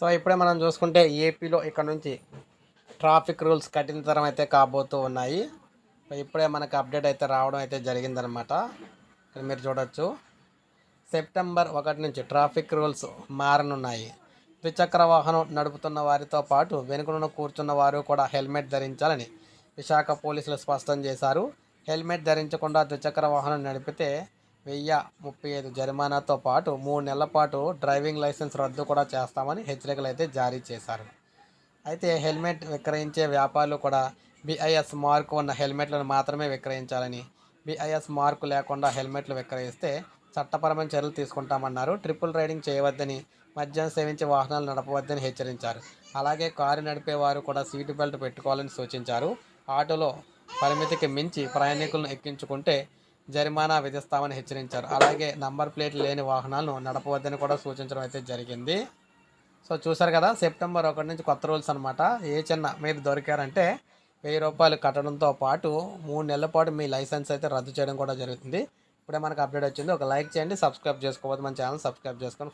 So ఇప్పుడే మనం చూసుకుంటే ఏపీలో ఇక్కడ నుంచి ట్రాఫిక్ రూల్స్ కఠినతరం అయితే కాబోతూ ఉన్నాయి. ఇప్పుడే మనకు అప్డేట్ అయితే రావడం అయితే జరిగిందనమాట ఇక్కడ మీరు చూడొచ్చు. సెప్టెంబర్ ఒకటి నుంచి ట్రాఫిక్ రూల్స్ మారనున్నాయి. ద్విచక్ర వాహనం నడుపుతున్న వారితో పాటు వెనుకను కూర్చున్న వారు కూడా హెల్మెట్ ధరించాలని విశాఖ పోలీసులు స్పష్టం చేశారు. హెల్మెట్ ధరించకుండా ద్విచక్ర వాహనం నడిపితే వెయ్యి ముప్పై ఐదు జరిమానాతో పాటు మూడు నెలల పాటు డ్రైవింగ్ లైసెన్స్ రద్దు కూడా చేస్తామని హెచ్చరికలు అయితే జారీ చేశారు. అయితే హెల్మెట్ విక్రయించే వ్యాపారులు కూడా బిఐఎస్ మార్కు ఉన్న హెల్మెట్లను మాత్రమే విక్రయించాలని బిఐఎస్ మార్కు లేకుండా హెల్మెట్లు విక్రయిస్తే చట్టపరమైన చర్యలు తీసుకుంటామన్నారు. ట్రిపుల్ రైడింగ్ చేయవద్దని మద్యం సేవించి వాహనాలు నడపవద్దని హెచ్చరించారు. అలాగే కారు నడిపేవారు కూడా సీటు బెల్ట్ పెట్టుకోవాలని సూచించారు. ఆటోలో పరిమితికి మించి ప్రయాణికులను ఎక్కించుకుంటే జరిమానా విధిస్తామని హెచ్చరించారు. అలాగే నంబర్ ప్లేట్లు లేని వాహనాలను నడపవద్దని కూడా సూచించడం అయితే జరిగింది. సో చూసారు కదా సెప్టెంబర్ ఒకటి నుంచి కొత్త రూల్స్ అనమాట ఏ చిన్న మీరు దొరికారంటే వెయ్యి రూపాయలు కట్టడంతో పాటు మూడు నెలల పాటు మీ లైసెన్స్ అయితే రద్దు చేయడం కూడా జరుగుతుంది. ఇప్పుడే మనకు అప్డేట్ వచ్చింది. ఒక లైక్ చేయండి సబ్స్క్రైబ్ చేసుకోవద్దు. మన ఛానల్ సబ్స్క్రైబ్ చేసుకొని